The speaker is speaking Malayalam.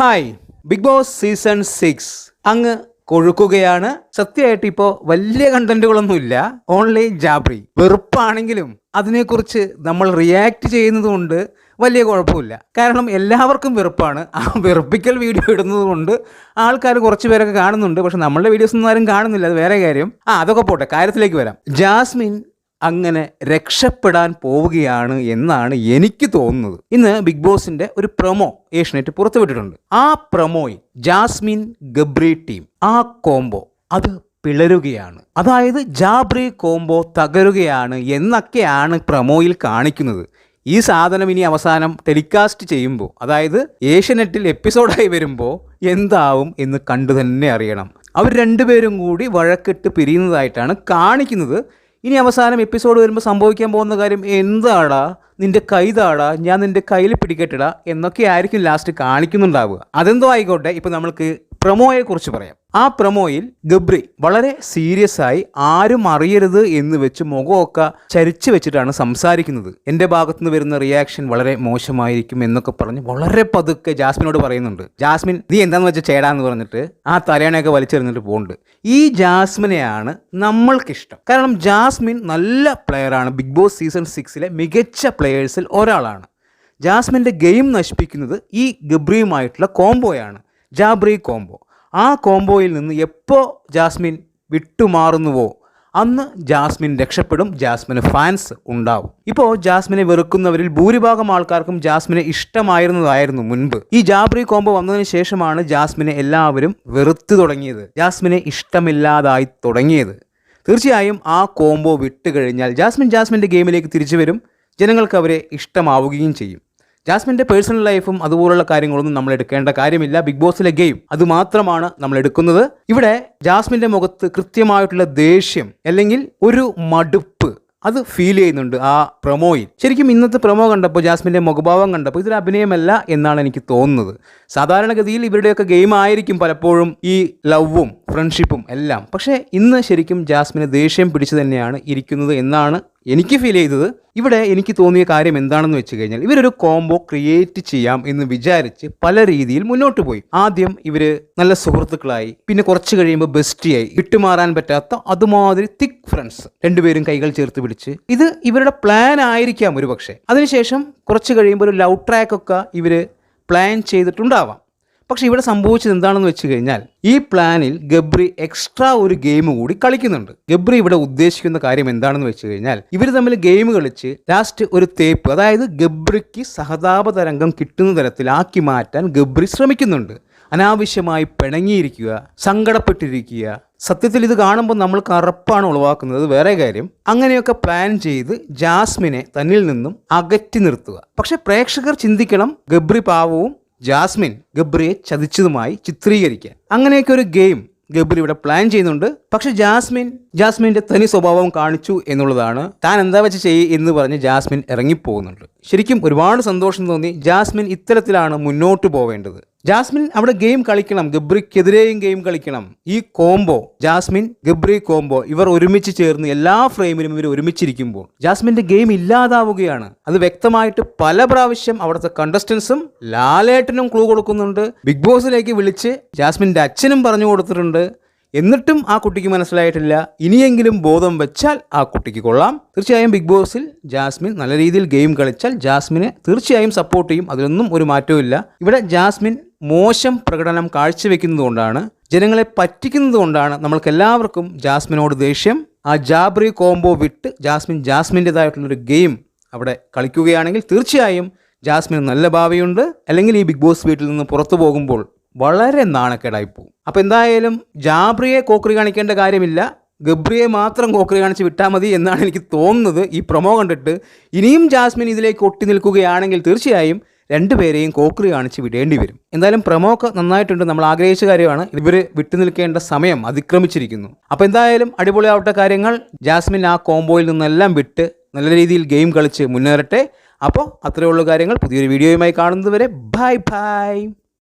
Hi Bigg Boss season six അങ്ങ് കൊഴുക്കുകയാണ്. സത്യമായിട്ട് ഇപ്പോൾ വലിയ കണ്ടന്റുകളൊന്നുമില്ല ഓൺലി ജാബ്രി. വെറുപ്പാണെങ്കിലും അതിനെക്കുറിച്ച് നമ്മൾ റിയാക്ട് ചെയ്യുന്നതുകൊണ്ട് വലിയ കുഴപ്പമില്ല. കാരണം എല്ലാവർക്കും വെറുപ്പാണ്. ആ വെറുപ്പിക്കൽ വീഡിയോ ഇടുന്നത് കൊണ്ട് ആൾക്കാർ കുറച്ച് പേരൊക്കെ കാണുന്നുണ്ട്. പക്ഷെ നമ്മളുടെ വീഡിയോസ് ഒന്നും ആരും കാണുന്നില്ല. അത് വേറെ കാര്യം. ആ അതൊക്കെ പോട്ടെ. കാര്യത്തിലേക്ക് വരാം. ജാസ്മിൻ അങ്ങനെ രക്ഷപ്പെടാൻ പോവുകയാണ് എന്നാണ് എനിക്ക് തോന്നുന്നത്. ഇന്ന് ബിഗ് ബോസിന്റെ ഒരു പ്രൊമോ ഏഷ്യനെറ്റ് പുറത്തുവിട്ടിട്ടുണ്ട്. ആ പ്രൊമോയിൽ ജാസ്മിൻ ഗബ്രി ടീം ആ കോംബോ അത് പിളരുകയാണ്. അതായത് ജാബ്രി കോംബോ തകരുകയാണ് എന്നൊക്കെയാണ് പ്രൊമോയിൽ കാണിക്കുന്നത്. ഈ സാധനം ഇനി അവസാനം ടെലികാസ്റ്റ് ചെയ്യുമ്പോൾ അതായത് ഏഷ്യനെറ്റിൽ എപ്പിസോഡായി വരുമ്പോൾ എന്താവും എന്ന് കണ്ടു തന്നെ അറിയണം. അവർ രണ്ടുപേരും കൂടി വഴക്കിട്ട് പിരിയുന്നതായിട്ടാണ് കാണിക്കുന്നത്. ഇനി അവസാനം എപ്പിസോഡ് വരുമ്പോൾ സംഭവിക്കാൻ പോകുന്ന കാര്യം എന്താടാ? നിന്റെ കൈതാടാ ഞാൻ നിന്റെ കയ്യിൽ പിടിക്കട്ടിടാ എന്നൊക്കെ ആയിരിക്കും ലാസ്റ്റ് കാണിക്കുന്നുണ്ടാവുക. അതെന്തോ ആയിക്കോട്ടെ ഇപ്പം നമ്മൾക്ക് പ്രൊമോയെ കുറിച്ച് പറയാം. ആ പ്രമോയിൽ ഗബ്രി വളരെ സീരിയസ് ആയി ആരും അറിയരുത് എന്ന് വെച്ച് മുഖമൊക്കെ ചരിച്ചു വെച്ചിട്ടാണ് സംസാരിക്കുന്നത്. എന്റെ ഭാഗത്തുനിന്ന് വരുന്ന റിയാക്ഷൻ വളരെ മോശമായിരിക്കും എന്നൊക്കെ പറഞ്ഞ് വളരെ പതുക്കെ ജാസ്മിനോട് പറയുന്നുണ്ട്. ജാസ്മിൻ നീ എന്താന്ന് വെച്ചാൽ ചേടാന്ന് പറഞ്ഞിട്ട് ആ തലയണയൊക്കെ വലിച്ചെറിഞ്ഞിട്ട് പോകുന്നുണ്ട് ഈ ജാസ്മിനെയാണ് നമ്മൾക്കിഷ്ടം. കാരണം ജാസ്മിൻ നല്ല പ്ലെയറാണ് ബിഗ് ബോസ് സീസൺ സിക്സിലെ മികച്ച പ്ലെയേഴ്സിൽ ഒരാളാണ്. ജാസ്മിന്റെ ഗെയിം നശിപ്പിക്കുന്നത് ഈ ഗബ്രിയുമായിട്ടുള്ള കോംബോയാണ് ജാബ്രി കോംബോ. ആ കോംബോയിൽ നിന്ന് എപ്പോൾ ജാസ്മിൻ വിട്ടുമാറുന്നുവോ അന്ന് ജാസ്മിൻ രക്ഷപ്പെടും ജാസ്മിന് ഫാൻസ് ഉണ്ടാവും. ഇപ്പോൾ ജാസ്മിനെ വെറുക്കുന്നവരിൽ ഭൂരിഭാഗം ആൾക്കാർക്കും ജാസ്മിനെ ഇഷ്ടമായിരുന്നതായിരുന്നു മുൻപ്. ഈ ജാബ്രി കോംബോ വന്നതിന് ശേഷമാണ് ജാസ്മിനെ എല്ലാവരും വെറുത്തു തുടങ്ങിയത് ജാസ്മിനെ ഇഷ്ടമില്ലാതായി തുടങ്ങിയത്. തീർച്ചയായും ആ കോംബോ വിട്ടുകഴിഞ്ഞാൽ ജാസ്മിൻ ജാസ്മിന്റെ ഗെയിമിലേക്ക് തിരിച്ചു വരും ജനങ്ങൾക്ക് അവരെ ഇഷ്ടമാവുകയും ചെയ്യും. ജാസ്മിന്റെ പേഴ്സണൽ ലൈഫും അതുപോലുള്ള കാര്യങ്ങളൊന്നും നമ്മൾ എടുക്കേണ്ട കാര്യമില്ല. ബിഗ് ബോസിലെ ഗെയിം അത് മാത്രമാണ് നമ്മൾ എടുക്കുന്നത്. ഇവിടെ ജാസ്മിന്റെ മുഖത്ത് കൃത്യമായിട്ടുള്ള ദേഷ്യം അല്ലെങ്കിൽ ഒരു മടുപ്പ് അത് ഫീൽ ചെയ്യുന്നുണ്ട് ആ പ്രൊമോയിൽ. ശരിക്കും ഇന്നത്തെ പ്രൊമോ കണ്ടപ്പോൾ ജാസ്മിന്റെ മുഖഭാവം കണ്ടപ്പോൾ ഇതൊരു അഭിനയമല്ല എന്നാണ് എനിക്ക് തോന്നുന്നത്. സാധാരണഗതിയിൽ ഇവരുടെയൊക്കെ ഗെയിം ആയിരിക്കും പലപ്പോഴും ഈ ലവും ഫ്രണ്ട്ഷിപ്പും എല്ലാം. പക്ഷേ ഇന്ന് ശരിക്കും ജാസ്മിന് ദേഷ്യം പിടിച്ചു തന്നെയാണ് ഇരിക്കുന്നത് എന്നാണ് എനിക്ക് ഫീൽ ചെയ്തത് ഇവിടെ എനിക്ക് തോന്നിയ കാര്യം എന്താണെന്ന് വെച്ച് കഴിഞ്ഞാൽ ഇവരൊരു കോംബോ ക്രിയേറ്റ് ചെയ്യാം എന്ന് വിചാരിച്ച് പല രീതിയിൽ മുന്നോട്ട് പോയി. ആദ്യം ഇവർ നല്ല സുഹൃത്തുക്കളായി പിന്നെ കുറച്ച് കഴിയുമ്പോൾ ബെസ്റ്റിയായി വിട്ടുമാറാൻ പറ്റാത്ത അതുമാതിരി തിക് ഫ്രണ്ട്സ് രണ്ടുപേരും കൈകൾ ചേർത്ത് പിടിച്ച്. ഇത് ഇവരുടെ പ്ലാൻ ആയിരിക്കാം ഒരു പക്ഷേ അതിനുശേഷം കുറച്ച് കഴിയുമ്പോൾ ഒരു ലവ് ട്രാക്കൊക്കെ ഇവർ പ്ലാൻ ചെയ്തിട്ടുണ്ടാവാം. പക്ഷെ ഇവിടെ സംഭവിച്ചത് എന്താണെന്ന് വെച്ച് കഴിഞ്ഞാൽ ഈ പ്ലാനിൽ ഗബ്രി എക്സ്ട്രാ ഒരു ഗെയിം കൂടി കളിക്കുന്നുണ്ട്. ഗബ്രി ഇവിടെ ഉദ്ദേശിക്കുന്ന കാര്യം എന്താണെന്ന് വെച്ച് കഴിഞ്ഞാൽ ഇവർ തമ്മിൽ ഗെയിം കളിച്ച് ലാസ്റ്റ് ഒരു തേപ്പ് അതായത് ഗബ്രിക്ക് സഹതാപ തരംഗം കിട്ടുന്ന തരത്തിലാക്കി മാറ്റാൻ ഗബ്രി ശ്രമിക്കുന്നുണ്ട്. അനാവശ്യമായി പിണങ്ങിയിരിക്കുക സങ്കടപ്പെട്ടിരിക്കുക. സത്യത്തിൽ ഇത് കാണുമ്പോൾ നമ്മൾ കറുപ്പാണ് ഉളവാക്കുന്നത്. വേറെ കാര്യം അങ്ങനെയൊക്കെ പ്ലാൻ ചെയ്ത് ജാസ്മിനെ തന്നിൽ നിന്നും അകറ്റി നിർത്തുക. പക്ഷെ പ്രേക്ഷകർ ചിന്തിക്കണം ഗബ്രി പാവവും ജാസ്മിൻ ഗബ്രിയെ ചതിച്ചതുമായി ചിത്രീകരിക്കാൻ. അങ്ങനെയൊക്കെ ഒരു ഗെയിം ഗബ്രി ഇവിടെ പ്ലാൻ ചെയ്യുന്നുണ്ട്. പക്ഷെ ജാസ്മിൻ ജാസ്മിന്റെ തനി സ്വഭാവം കാണിച്ചു എന്നുള്ളതാണ് താൻ എന്താ വെച്ച് ചെയ്യ് എന്ന് പറഞ്ഞ് ജാസ്മിൻ ഇറങ്ങിപ്പോകുന്നുണ്ട്. ശരിക്കും ഒരുപാട് സന്തോഷം തോന്നി ജാസ്മിൻ ഇത്തരത്തിലാണ് മുന്നോട്ട് പോവേണ്ടത്. ജാസ്മിൻ അവിടെ ഗെയിം കളിക്കണം. ഗബ്രിക്കെതിരെയും ഗെയിം കളിക്കണം. ഈ കോംബോ ജാസ്മിൻ ഗബ്രി കോംബോ ഇവർ ഒരുമിച്ച് ചേർന്ന് എല്ലാ ഫ്രെയിമിലും ഇവർ ഒരുമിച്ചിരിക്കുമ്പോൾ ജാസ്മിന്റെ ഗെയിം ഇല്ലാതാവുകയാണ്. അത് വ്യക്തമായിട്ട് പല പ്രാവശ്യം അവിടുത്തെ കണ്ടസ്റ്റൻസും ലാലേട്ടനും ക്ലൂ കൊടുക്കുന്നുണ്ട്. ബിഗ് ബോസിലേക്ക് വിളിച്ച് ജാസ്മിന്റെ അച്ഛനും പറഞ്ഞു കൊടുത്തിട്ടുണ്ട്. എന്നിട്ടും ആ കുട്ടിക്ക് മനസ്സിലായിട്ടില്ല. ഇനിയെങ്കിലും ബോധം വെച്ചാൽ ആ കുട്ടിക്ക് കൊള്ളാം. തീർച്ചയായും ബിഗ് ബോസിൽ ജാസ്മിൻ നല്ല രീതിയിൽ ഗെയിം കളിച്ചാൽ ജാസ്മിനെ തീർച്ചയായും സപ്പോർട്ട് ചെയ്യും. അതിലൊന്നും ഒരു മാറ്റവും ഇവിടെ ജാസ്മിൻ മോശം പ്രകടനം കാഴ്ചവെക്കുന്നതുകൊണ്ടാണ് ജനങ്ങളെ പറ്റിക്കുന്നതുകൊണ്ടാണ് നമ്മൾക്ക് എല്ലാവർക്കും ജാസ്മിനോട് ദേഷ്യം. ആ ജാബ്രി കോംബോ വിട്ട് ജാസ്മിൻ ജാസ്മിന്റെതായിട്ടുള്ളൊരു ഗെയിം അവിടെ കളിക്കുകയാണെങ്കിൽ തീർച്ചയായും ജാസ്മിന് നല്ല ഭാവിയുണ്ട്. അല്ലെങ്കിൽ ഈ ബിഗ് ബോസ് വീട്ടിൽ നിന്ന് പുറത്തു പോകുമ്പോൾ വളരെ നാണക്കേടായി പോകും. അപ്പോൾ എന്തായാലും ജാബ്രിയെ കോക്കറി കാണിക്കേണ്ട കാര്യമില്ല. ഗബ്രിയെ മാത്രം കോക്കറി കാണിച്ച് വിട്ടാൽ മതി എന്നാണ് എനിക്ക് തോന്നുന്നത്. ഈ പ്രൊമോ കണ്ടിട്ട് ഇനിയും ജാസ്മിൻ ഇതിലേക്ക് ഒട്ടി നിൽക്കുകയാണെങ്കിൽ തീർച്ചയായും രണ്ടുപേരെയും കോക്രി കാണിച്ച് വിടേണ്ടി വരും. എന്തായാലും പ്രമോക്ക് നന്നായിട്ടുണ്ട് നമ്മൾ ആഗ്രഹിച്ച കാര്യമാണ്. ഇവർ വിട്ടുനിൽക്കേണ്ട സമയം അതിക്രമിച്ചിരിക്കുന്നു. അപ്പോൾ എന്തായാലും അടിപൊളിയാവട്ടെ കാര്യങ്ങൾ. ജാസ്മിൻ ആ കോംബോയിൽ നിന്നെല്ലാം വിട്ട് നല്ല രീതിയിൽ ഗെയിം കളിച്ച് മുന്നേറട്ടെ. അപ്പോൾ അത്രയുള്ള കാര്യങ്ങൾ. പുതിയൊരു വീഡിയോയുമായി കാണുന്നതുവരെ ബൈ ബൈ.